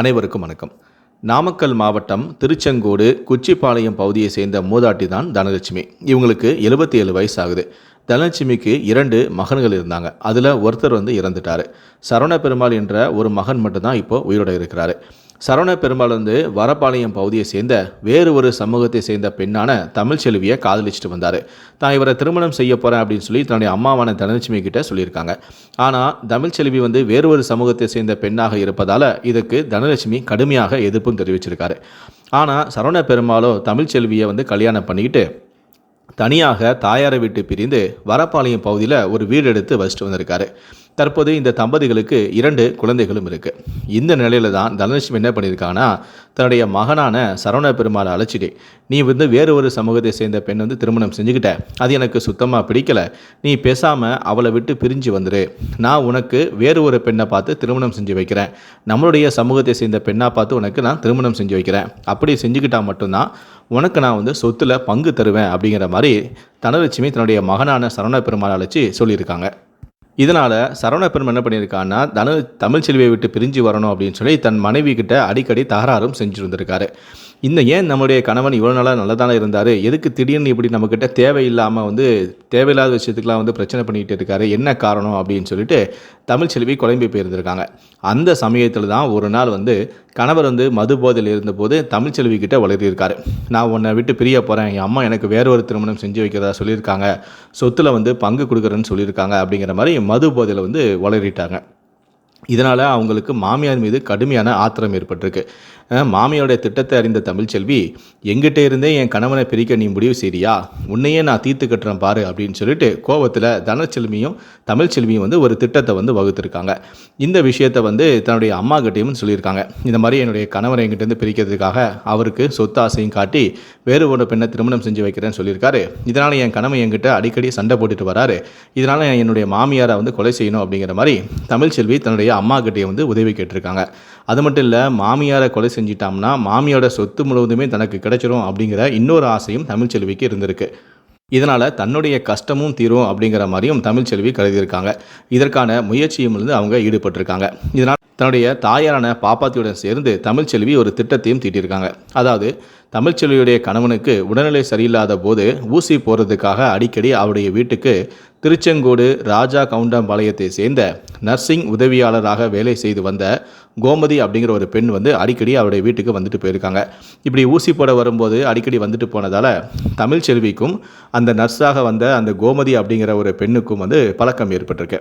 அனைவருக்கும் வணக்கம். நாமக்கல் மாவட்டம் திருச்செங்கோடு குச்சிப்பாளையம் பகுதியை சேர்ந்த மூதாட்டி தான் தனலட்சுமி. இவங்களுக்கு எழுபத்தி ஏழு வயசு ஆகுது தனலட்சுமிக்கு இரண்டு மகன்கள் இருந்தாங்க. அதில் ஒருத்தர் வந்து இறந்துட்டார். சரவண பெருமாள் என்ற ஒரு மகன் மட்டும்தான் இப்போ உயிரோட இருக்கிறாரு. சரவண பெருமாள் வந்து வரப்பாளையம் பகுதியை சேர்ந்த வேறு ஒரு சமூகத்தை சேர்ந்த பெண்ணான தமிழ்ச்செல்வியை காதலிச்சுட்டு வந்தார். தான் இவரை திருமணம் செய்ய போகிறேன் அப்படின்னு சொல்லி தன்னுடைய அம்மாவான தனலட்சுமி கிட்ட சொல்லியிருக்காங்க. ஆனால் தமிழ்ச்செல்வி வந்து வேறு ஒரு சமூகத்தை சேர்ந்த பெண்ணாக இருப்பதால் இதுக்கு தனலட்சுமி கடுமையாக எதிர்ப்பும் தெரிவிச்சிருக்காரு. ஆனால் சரவண பெருமாளோ தமிழ்ச்செல்வியை வந்து கல்யாணம் பண்ணிக்கிட்டு தனியாக தாயாரை விட்டு பிரிந்து வரப்பாளையம் பகுதியில் ஒரு வீடு எடுத்து வசிட்டு வந்திருக்காரு. தற்போது இந்த தம்பதிகளுக்கு இரண்டு குழந்தைகளும் இருக்குது இந்த நிலையில தான் தனலட்சுமி என்ன பண்ணியிருக்காங்கன்னா தன்னுடைய மகனான சரவண பெருமாளை அழைச்சிட்டு நீ வந்து வேறு ஒரு சமூகத்தை சேர்ந்த பெண் வந்து திருமணம் செஞ்சுக்கிட்ட. அது எனக்கு சுத்தமாக பிடிக்கல. நீ பேசாமல் அவளை விட்டு பிரிஞ்சு வந்துரு. நான் உனக்கு வேறு ஒரு பெண்ணை பார்த்து திருமணம் செஞ்சு வைக்கிறேன். நம்மளுடைய சமூகத்தை சேர்ந்த பெண்ணாக பார்த்து உனக்கு நான் திருமணம் செஞ்சு வைக்கிறேன். அப்படி செஞ்சுக்கிட்டால் மட்டும்தான் உனக்கு நான் வந்து சொத்தில் பங்கு தருவேன். அப்படிங்கிற மாதிரி தனலட்சுமி தன்னுடைய மகனான சரவண பெருமாளை அழைச்சி சொல்லியிருக்காங்க. இதனால் சரவண பெருமாள் என்ன பண்ணியிருக்கான்னா தனு தமிழ்ச்செல்வியை விட்டு பிரிஞ்சு வரணும் அப்படின்னு சொல்லி தன் மனைவி கிட்ட அடிக்கடி தகராறும் செஞ்சு இன்னும் ஏன் நம்முடைய கணவன் இவ்வளோ நாளாக நல்லதான இருந்தார்? எதுக்கு திடீர்னு இப்படி நம்மக்கிட்ட தேவையில்லாமல் வந்து தேவையில்லாத விஷயத்துக்குலாம் வந்து பிரச்சனை பண்ணிக்கிட்டு இருக்காரு? என்ன காரணம் அப்படின்னு சொல்லிட்டு தமிழ்ச்செல்வி குழம்பி போயிருந்திருக்காங்க. அந்த சமயத்தில் தான் ஒரு நாள் வந்து கணவர் வந்து மது போதையில் இருந்தபோது தமிழ்ச்செல்வி கிட்ட வளர்த்திருக்காரு நான் உன்னை விட்டு பிரிய போகிறேன் என் அம்மா எனக்கு வேற ஒரு திருமணம் செஞ்சு வைக்கிறதா சொல்லியிருக்காங்க. சொத்தில் வந்து பங்கு கொடுக்குறேன்னு சொல்லியிருக்காங்க அப்படிங்கிற மாதிரி மது போதையில் வந்து வளரிட்டாங்க. இதனால் அவங்களுக்கு மாமியார் மீது கடுமையான ஆத்திரம் ஏற்பட்டிருக்கு. மாமியோடைய திட்டத்தை அறிந்த தமிழ்ச்செல்வி எங்கிட்ட இருந்தே என் கணவனை பிரிக்க நீ முடிவு செய்றியா? உன்னையே நான் தீர்த்து கட்டுறேன் பாரு அப்படின்னு சொல்லிட்டு கோவத்தில் தனச்செல்வியும் தமிழ்ச்செல்வியும் வந்து ஒரு திட்டத்தை வந்து வகுத்திருக்காங்க. இந்த விஷயத்தை வந்து தன்னுடைய அம்மா கிட்டையும் சொல்லியிருக்காங்க. இந்த மாதிரி என்னுடைய கணவரை எங்கிட்டேருந்து பிரிக்கிறதுக்காக அவருக்கு சொத்து ஆசையும் காட்டி வேறு ஒரு பெண்ணை திருமணம் செஞ்சு வைக்கிறேன்னு சொல்லியிருக்காரு. இதனால் என் கணவன் என்கிட்ட அடிக்கடி சண்டை போட்டுட்டு வராரு. இதனால் என்னுடைய மாமியாரை வந்து கொலை செய்யணும் அப்படிங்கிற மாதிரி தமிழ்ச்செல்வி தன்னுடைய அம்மா கிட்டே வந்து உதவி கேட்டிருக்காங்க. அது மட்டும் இல்லை மாமியாரை கொலை செஞ்சிட்டாம்னா மாமியோட சொத்து முழுவதுமே தனக்கு கிடைச்சிரும் அப்படிங்கிற இன்னொரு ஆசையும் தமிழ்ச்செல்விக்கு இருந்திருக்கு. இதனால் தன்னுடைய கஷ்டமும் தீரும் அப்படிங்கிற மாதிரியும் தமிழ்ச்செல்வி கருதியிருக்காங்க. இதற்கான முயற்சியும் இருந்து அவங்க ஈடுபட்டிருக்காங்க. இதனால் தன்னுடைய தாயாரான பாப்பாத்தியுடன் சேர்ந்து தமிழ்ச்செல்வி ஒரு திட்டத்தையும் தீட்டியிருக்காங்க. அதாவது தமிழ்ச்செல்வியுடைய கணவனுக்கு உடல்நிலை சரியில்லாத போது ஊசி போடுறதுக்காக அடிக்கடி அவருடைய வீட்டுக்கு திருச்செங்கோடு ராஜா கவுண்டம்பாளையத்தை சேர்ந்த நர்சிங் உதவியாளராக வேலை செய்து வந்த கோமதி அப்படிங்கிற ஒரு பெண் வந்து அடிக்கடி அவருடைய வீட்டுக்கு வந்துட்டு போயிருக்காங்க. இப்படி ஊசி போட வரும்போது அடிக்கடி வந்துட்டு போனதால் தமிழ்ச்செல்விக்கும் அந்த நர்ஸாக வந்த அந்த கோமதி அப்படிங்கிற ஒரு பெண்ணுக்கும் வந்து பழக்கம் ஏற்பட்டிருக்கு.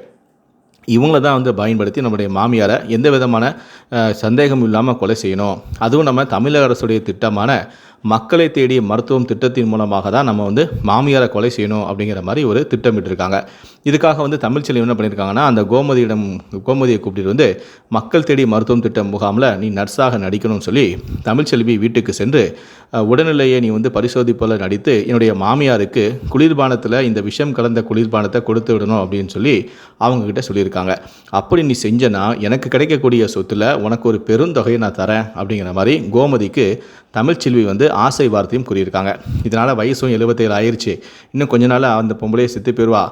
இவங்கள தான் வந்து பயன்படுத்தி நம்முடைய மாமியாரை எந்த விதமான சந்தேகம் சந்தேகமும் இல்லாமல் கொலை செய்யணும். அதுவும் நம்ம தமிழக அரசுடைய திட்டமான மக்களை தேடிய மருத்துவம் திட்டத்தின் மூலமாக தான் நம்ம வந்து மாமியாரை கொலை செய்யணும் அப்படிங்கிற மாதிரி ஒரு திட்டமிட்டிருக்காங்க. இதுக்காக வந்து தமிழ்ச்செல்வி என்ன பண்ணியிருக்காங்கன்னா அந்த கோமதியிடம் கோமதியை கூப்பிட்டு வந்து மக்கள் தேடி மருத்துவம் திட்டம் முகாமில் நீ நர்ஸாக நடிக்கணும்னு சொல்லி தமிழ்ச்செல்வி வீட்டுக்கு சென்று உடல்நிலையை நீ வந்து பரிசோதிப்போல நடித்து என்னுடைய மாமியாருக்கு குளிர்பானத்தில் இந்த விஷம் கலந்த குளிர்பானத்தை கொடுத்து விடணும் அப்படின்னு சொல்லி அவங்கக்கிட்ட சொல்லியிருக்காங்க. அப்படி நீ செஞ்சனா எனக்கு கிடைக்கக்கூடிய சொத்தில் உனக்கு ஒரு பெருந்தொகையை நான் தரேன் அப்படிங்கிற மாதிரி கோமதிக்கு தமிழ்ச்செல்வி வந்து ஆசை வார்த்தையும் கூறியிருக்காங்க. இதனால் வயசும் எழுபத்தேழு ஆயிடுச்சு இன்னும் கொஞ்ச நாள் அந்த பொம்பளையை செத்து போயிடுவா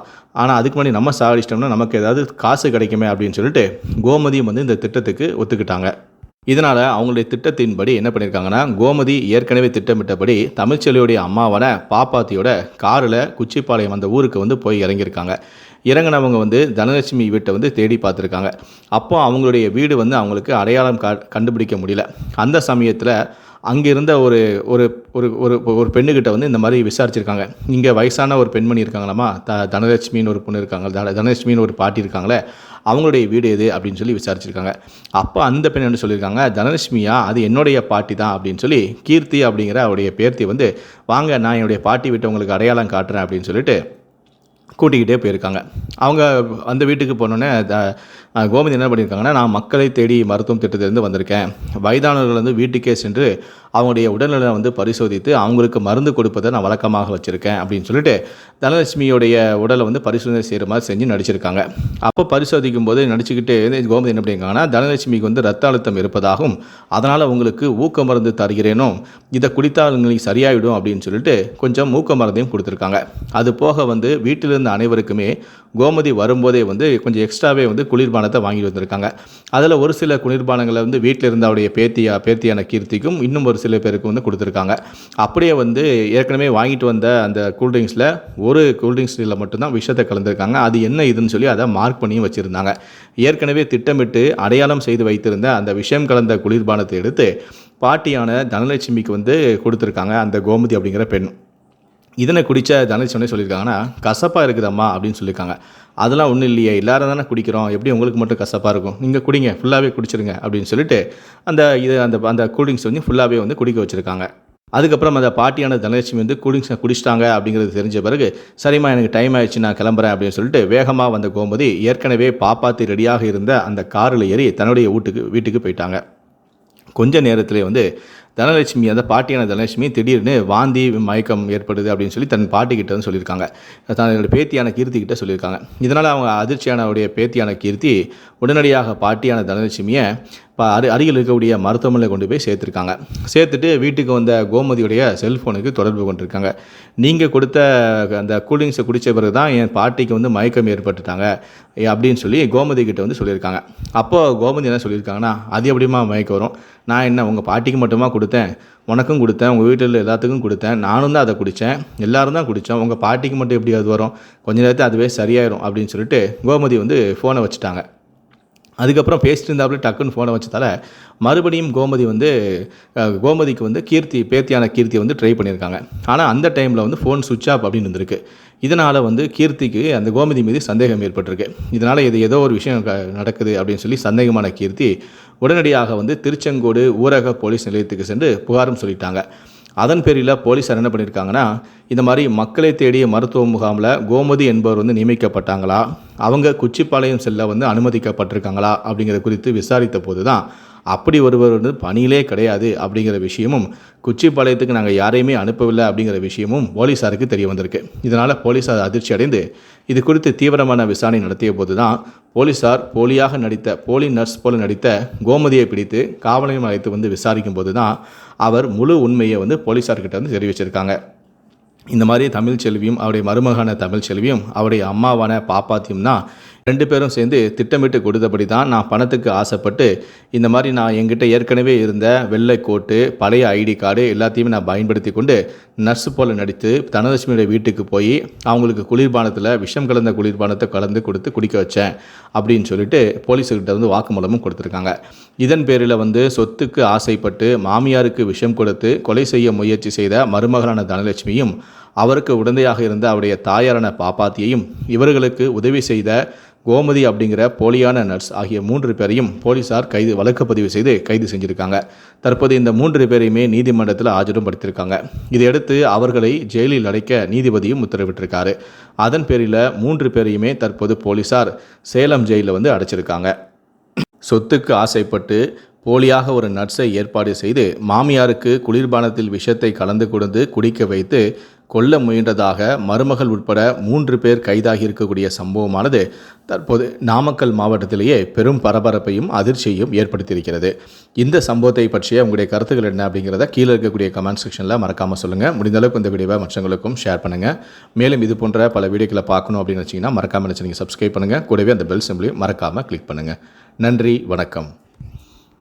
ஆனால் அதுக்கு முன்னாடி நம்ம சாகடிச்சிட்டோம்னா நமக்கு ஏதாவது காசு கிடைக்குமே அப்படின்னு சொல்லிட்டு கோமதியும் வந்து இந்த திட்டத்துக்கு ஒத்துக்கிட்டாங்க. இதனால் அவங்களுடைய திட்டத்தின்படி என்ன பண்ணியிருக்காங்கன்னா கோமதி ஏற்கனவே திட்டமிட்டபடி தமிழ்ச்செல்வியுடைய அம்மாவான பாப்பாத்தியோட காரில் குச்சிப்பாளையம் அந்த ஊருக்கு வந்து போய் இறங்கியிருக்காங்க. இறங்கினவங்க வந்து தனலட்சுமி வீட்டை வந்து தேடி பார்த்துருக்காங்க. அப்போ அவங்களுடைய வீடு வந்து அவங்களுக்கு அடையாளம் கண்டுபிடிக்க முடியல. அந்த சமயத்தில் அங்கே இருந்த ஒரு ஒரு ஒரு ஒரு ஒரு பெண்ணுக்கிட்ட வந்து இந்த மாதிரி விசாரிச்சிருக்காங்க. இங்கே வயசான ஒரு பெண்மணி இருக்காங்களாமா? த தனலட்சுமின்னு ஒரு பொண்ணு இருக்காங்க. தன தனலட்சுமின்னு ஒரு பாட்டி இருக்காங்களே? அவங்களுடைய வீடு எது? அப்படின்னு சொல்லி விசாரிச்சிருக்காங்க. அப்போ அந்த பெண் என்ன சொல்லியிருக்காங்க? தனலட்சுமியா? அது என்னுடைய பாட்டி தான் அப்படின்னு சொல்லி கீர்த்தி அப்படிங்கிற அவருடைய பேர்த்தி வந்து வாங்க நான் என்னுடைய பாட்டி விட்டு உங்களுக்கு அடையாளம் காட்டுறேன் அப்படின்னு சொல்லிட்டு கூட்டிக்கிட்டே போயிருக்காங்க. அவங்க அந்த வீட்டுக்கு போனோன்னே த கோமதி என்ன பண்ணியிருக்காங்கன்னா நான் மக்களை தேடி மருத்துவம் திட்டத்திலிருந்து வந்திருக்கேன். வயதானவர்கள் வந்து வீட்டுக்கே சென்று அவங்களுடைய உடல்நலம் வந்து பரிசோதித்து அவங்களுக்கு மருந்து கொடுப்பதை நான் வழக்கமாக வச்சுருக்கேன் அப்படின்னு சொல்லிட்டு தனலட்சுமியோடைய உடலை வந்து பரிசோதனை செய்கிற மாதிரி செஞ்சு நடிச்சிருக்காங்க. அப்போ பரிசோதிக்கும் போது நடிச்சுக்கிட்டு கோமதி என்ன பண்ணியிருக்காங்கன்னா தனலட்சுமிக்கு வந்து ரத்த அழுத்தம் இருப்பதாகவும் அதனால் உங்களுக்கு ஊக்க மருந்து தருகிறேனோ இதை குடித்தால் உங்களுக்கு சரியாயிடும் அப்படின்னு சொல்லிட்டு கொஞ்சம் ஊக்க மருந்தையும் கொடுத்துருக்காங்க. அது போக வந்து வீட்டில் இருந்த அனைவருக்குமே கோமதி வரும்போதே வந்து கொஞ்சம் எக்ஸ்ட்ராவே வந்து குளிர்பானத்தை வாங்கி வந்திருக்காங்க. அதில் ஒரு சில குளிர்பானங்களை வந்து வீட்டில் இருந்த அவருடைய பேத்தியா பேத்தியான கீர்த்திக்கும் இன்னும் ஒரு சில பேருக்கு வந்து கொடுத்துருக்காங்க. அப்படியே வந்து ஏற்கனவே வாங்கிட்டு வந்த அந்த கூல்ட்ரிங்க்ஸில் ஒரு கூல்ட்ரிங்க்ஸில் மட்டும்தான் விஷத்தை கலந்துருக்காங்க. அது என்ன இதுன்னு சொல்லி அதை மார்க் பண்ணியும் வச்சுருந்தாங்க. ஏற்கனவே திட்டமிட்டு அடையாளம் செய்து வைத்திருந்த அந்த விஷயம் கலந்த குளிர்பானத்தை எடுத்து பாட்டியான தனலட்சுமிக்கு வந்து கொடுத்துருக்காங்க அந்த கோமதி அப்படிங்கிற பெண். இதனை குடித்த தனலட்சுமி சொல்லியிருக்காங்கன்னா கசப்பாக இருக்குதம்மா அப்படின்னு சொல்லியிருக்காங்க. அதெல்லாம் ஒன்றும் இல்லையே எல்லாரும் தானே குடிக்கிறோம். எப்படி உங்களுக்கு மட்டும் கசப்பாக இருக்கும்? நீங்கள் குடிங்க ஃபுல்லாகவே குடிச்சிருங்க அப்படின்னு சொல்லிட்டு அந்த இது அந்த அந்த கூல்ட்ரிங்க்ஸ் வந்து ஃபுல்லாகவே வந்து குடிக்க வச்சுருக்காங்க. அதுக்கப்புறம் அந்த பாட்டியான தனலட்சுமி வந்து கூலிங்ஸை குடிச்சிட்டாங்க அப்படிங்கிறது தெரிஞ்ச பிறகு சரிம்மா எனக்கு டைம் ஆயிடுச்சு நான் கிளம்புறேன் அப்படின்னு சொல்லிட்டு வேகமாக வந்த கோமதி ஏற்கனவே பாப்பாத்தி ரெடியாக இருந்த அந்த காரில் ஏறி தன்னுடைய வீட்டுக்கு வீட்டுக்கு போயிட்டாங்க. கொஞ்ச நேரத்திலே வந்து தனலட்சுமி அந்த பாட்டியான தனலட்சுமி திடீர்னு வாந்தி மயக்கம் ஏற்படுது அப்படின்னு சொல்லி தன் பாட்டிக்கிட்ட வந்து சொல்லியிருக்காங்க. தன்னோட பேத்தியான கீர்த்தி கிட்ட சொல்லியிருக்காங்க. இதனால் அவங்க அதிர்ச்சியானவுடைய பேத்தியான கீர்த்தி உடனடியாக பாட்டியான தனலட்சுமியை இப்போ அரு அருகில் இருக்கக்கூடிய மருத்துவமனையில் கொண்டு போய் சேர்த்துருக்காங்க. சேர்த்துட்டு வீட்டுக்கு வந்த கோமதியுடைய செல்ஃபோனுக்கு தொடர்பு கொண்டிருக்காங்க. நீங்கள் கொடுத்த அந்த கூலிங்ஸை குடித்த பிறகு தான் என் பாட்டிக்கு வந்து மயக்கம் ஏற்பட்டுட்டாங்க அப்படின்னு சொல்லி கோமதி கிட்ட வந்து சொல்லியிருக்காங்க. அப்போது கோமதி என்ன சொல்லியிருக்காங்கன்னா அது எப்படிமா மயக்கம் வரும்? நான் என்ன உங்கள் பாட்டிக்கு மட்டுமா கொடுத்தேன் உனக்கும் கொடுத்தேன் உங்கள் வீட்டில் எல்லாத்துக்கும் கொடுத்தேன் நானும் தான் அதை குடித்தேன் எல்லாரும் தான் குடித்தோம் உங்கள் பாட்டிக்கு மட்டும் எப்படி அது வரும் கொஞ்ச நேரத்தில் அதுவே சரியாயிரும் அப்படின்னு சொல்லிட்டு கோமதி வந்து ஃபோனை வச்சுட்டாங்க. அதுக்கப்புறம் பேசிட்டு இருந்தாப்புல டக்குன்னு ஃபோனை வச்சதால மறுபடியும் கோமதி வந்து கோமதிக்கு வந்து கீர்த்தி பேத்தியான கீர்த்தியை வந்து ட்ரை பண்ணியிருக்காங்க. ஆனால் அந்த டைமில் வந்து ஃபோன் சுவிட்ச் ஆஃப் அப்படின்னு இருந்திருக்கு. இதனால் வந்து கீர்த்திக்கு அந்த கோமதி மீது சந்தேகம் ஏற்பட்டிருக்கு. இதனால் இது ஏதோ ஒரு விஷயம் க- நடக்குது அப்படின்னு சொல்லி சந்தேகமான கீர்த்தி உடனடியாக வந்து திருச்செங்கோடு ஊரக போலீஸ் நிலையத்துக்கு சென்று புகாரும் சொல்லிட்டாங்க. அதன் பேரில் போலீஸார் என்ன பண்ணியிருக்காங்கன்னா இந்த மாதிரி மக்களை தேடிய மருத்துவ முகாமில் கோமதி என்பவர் வந்து நியமிக்கப்பட்டாங்களா? அவங்க குச்சிப்பாளையம் செல்ல வந்து அனுமதிக்கப்பட்டிருக்காங்களா? அப்படிங்கிறத குறித்து விசாரித்த போது தான் அப்படி ஒருவர் வந்து பணியிலே கிடையாது அப்படிங்கிற விஷயமும் குச்சிப்பாளையத்துக்கு நாங்கள் யாரையுமே அனுப்பவில்லை அப்படிங்கிற விஷயமும் போலீஸாருக்கு தெரிய வந்திருக்கு. இதனால் போலீஸார் அதிர்ச்சி அடைந்து இது குறித்து தீவிரமான விசாரணை நடத்திய போது தான் போலீஸார் போலியாக நடித்த போலி நர்ஸ் போல நடித்த கோமதியை பிடித்து காவலையும் அழைத்து வந்து விசாரிக்கும் போது தான் அவர் முழு உண்மையை வந்து போலீஸார்கிட்ட வந்து தெரிவிச்சிருக்காங்க. இந்த மாதிரி தமிழ் செல்வியும் அவருடைய மருமகான தமிழ் செல்வியும் அவருடைய அம்மாவான பாப்பாத்தியும் தான் ரெண்டு பேரும் சேர்ந்து திட்டமிட்டு கொடுத்தபடி தான் நான் பணத்துக்கு ஆசைப்பட்டு இந்த மாதிரி நான் என்கிட்ட ஏற்கனவே இருந்த வெள்ளை கோட்டு பழைய ஐடி கார்டு எல்லாத்தையுமே நான் பயன்படுத்தி கொண்டு நர்ஸு போல் நடித்து தனலட்சுமியோட வீட்டுக்கு போய் அவங்களுக்கு குளிர்பானத்தில் விஷம் கலந்த குளிர்பானத்தை கலந்து கொடுத்து குடிக்க வச்சேன் அப்படின்னு சொல்லிட்டு போலீஸுக்கிட்ட வந்து வாக்குமூலமும் கொடுத்துருக்காங்க. இதன் பேரில் வந்து சொத்துக்கு ஆசைப்பட்டு மாமியாருக்கு விஷம் கொடுத்து கொலை செய்ய முயற்சி செய்த மருமகளான தனலட்சுமியும் அவருக்கு உடந்தையாக இருந்த அவருடைய தாயாரான பாப்பாத்தியையும் இவர்களுக்கு உதவி செய்த கோமதி அப்படிங்கிற போலியான நர்ஸ் ஆகிய மூன்று பேரையும் போலீசார் கைது வழக்கு பதிவு செய்து கைது செஞ்சுருக்காங்க. தற்போது இந்த மூன்று பேரையுமே நீதிமன்றத்தில் ஆஜரும் படுத்தியிருக்காங்க இதையடுத்து அவர்களை ஜெயிலில் அடைக்க நீதிபதியும் உத்தரவிட்டிருக்காரு. அதன் பேரில் மூன்று பேரையுமே தற்போது போலீசார் சேலம் ஜெயிலில் வந்து அடைச்சிருக்காங்க. சொத்துக்கு ஆசைப்பட்டு போலியாக ஒரு நர்ஸை ஏற்பாடு செய்து மாமியாருக்கு குளிர்பானத்தில் விஷத்தை கலந்து கொடுத்து குடிக்க வைத்து கொல்ல முயன்றதாக மருமகள் உட்பட மூன்று பேர் கைதாகி இருக்கக்கூடிய சம்பவமானது தற்போது நாமக்கல் மாவட்டத்திலேயே பெரும் பரபரப்பையும் அதிர்ச்சியையும் ஏற்படுத்தியிருக்கிறது. இந்த சம்பவத்தை பற்றிய உங்களுடைய கருத்துக்கள் என்ன அப்படிங்கிறத கீழே இருக்கக்கூடிய கமெண்ட் செக்ஷனில் மறக்காமல் சொல்லுங்கள் முடிந்தளவுக்கு இந்த வீடியோவை மற்றவங்களுக்கும் ஷேர் பண்ணுங்கள் மேலும் இது போன்ற பல வீடியோக்களை பார்க்கணும் அப்படின்னு வச்சிங்கன்னா மறக்காமல் நினச்சி நீங்கள் சப்ஸ்கிரைப் பண்ணுங்கள் கூடவே அந்த பெல் சிம்பிளையும் மறக்காமல் கிளிக் பண்ணுங்கள் நன்றி வணக்கம்.